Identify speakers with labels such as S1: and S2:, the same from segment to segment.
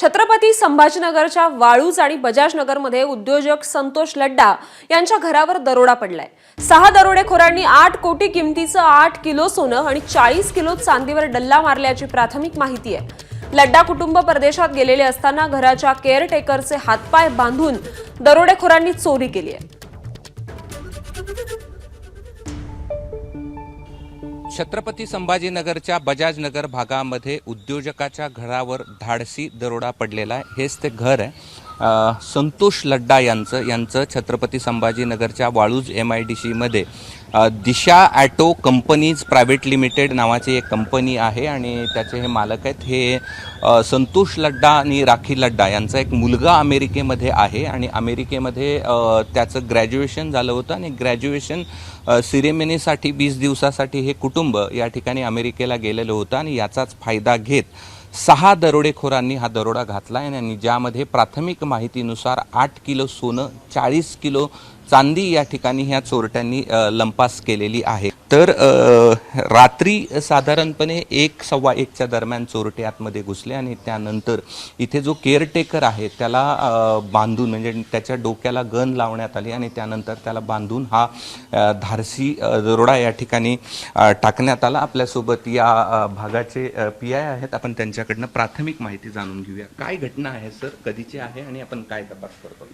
S1: छत्रपती संभाजीनगरच्या वाळूज आणि बजाजनगरमध्ये उद्योजक संतोष लड्डा यांच्या घरावर दरोडा पडलाय. सहा दरोडेखोरांनी आठ कोटी किमतीचं आठ किलो सोनं आणि चाळीस किलो चांदीवर डल्ला मारल्याची प्राथमिक माहिती आहे. लड्डा कुटुंब परदेशात गेलेले असताना घराच्या केअरटेकरचे हातपाय बांधून दरोडेखोरांनी चोरी केली आहे.
S2: छत्रपती संभाजीनगरच्या बजाजनगर भागामध्ये उद्योजकाच्या घरावर धाडसी दरोडा पडलेला आहे. हेच ते घर आहे. संतोष लड्डा यांचं यांचं छत्रपती संभाजीनगरच्या वाळूज एम आय डी सीमध्ये Disha auto companies private limited नावाची एक कंपनी आहे आणि त्याचे हे मालक आहेत. हे संतोष लड्डा आणि राखी लड्डा यांचा एक मुलगा अमेरिकेमध्ये आहे आणि अमेरिकेमध्ये त्याचं ग्रॅज्युएशन झालं होतं आणि ग्रॅज्युएशन सिरेमनीसाठी वीस दिवसासाठी हे कुटुंब या ठिकाणी अमेरिकेला गेलेलं होतं आणि याचाच फायदा घेत सहा दरोडेखोरांनी हा दरोडा घातला आहे आणि ज्यामध्ये प्राथमिक माहितीनुसार आठ किलो सोनं चाळीस किलो चांदी या ठिकाणी ह्या चोरट्यांनी लंपास केलेली आहे. तर रात्री साधारणपणे एक सव्वा एकच्या दरम्यान चोरटे आतमध्ये घुसले आणि त्यानंतर इथे जो केअरटेकर आहे त्याला बांधून म्हणजे त्याच्या डोक्याला गन लावण्यात आली आणि त्यानंतर त्याला बांधून हा धारसी दरोडा या ठिकाणी टाकण्यात आला. आपल्यासोबत या भागाचे पी आय आहेत. आपण त्यांच्याकडनं प्राथमिक माहिती जाणून घेऊया. काय घटना आहे सर? कधीची आहे आणि आपण काय तपास करतो?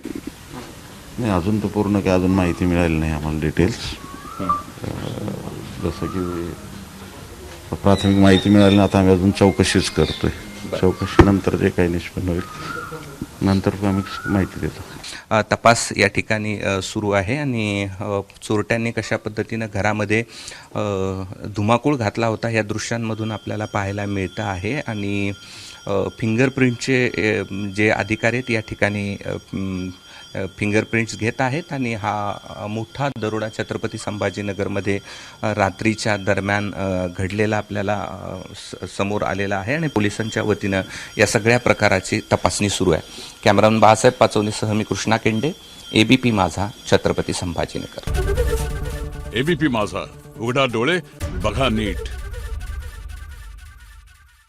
S3: नाही अजून तर पूर्ण काय अजून माहिती मिळाली नाही आम्हाला डिटेल्स जसं की प्राथमिक माहिती मिळाली ना आता आम्ही अजून चौकशीच करतोय. चौकशीनंतर जे काही निष्पन्न होईल नंतर आम्ही माहिती देतो.
S2: तपास या ठिकाणी सुरू आहे आणि चोरट्यांनी कशा पद्धतीनं घरामध्ये धुमाकूळ घातला होता या दृश्यांमधून आपल्याला पाहायला मिळतं आहे आणि फिंगरप्रिंटचे जे अधिकारी आहेत या ठिकाणी फिंगरप्रिंट्स घेत आहेत आणि हा मोठा दरोडा छत्रपती संभाजीनगरमध्ये रात्रीच्या दरम्यान घडलेला आपल्याला स- समोर आलेला आहे आणि पोलिसांच्या वतीनं या सगळ्या प्रकाराची तपासणी सुरू आहे. कॅमेरामन बाळासाहेब पाचवणीसह मी कृष्णा केंडे एबीपी माझा छत्रपती संभाजीनगर.
S4: एबीपी माझा उघडा डोळे बघा नीट.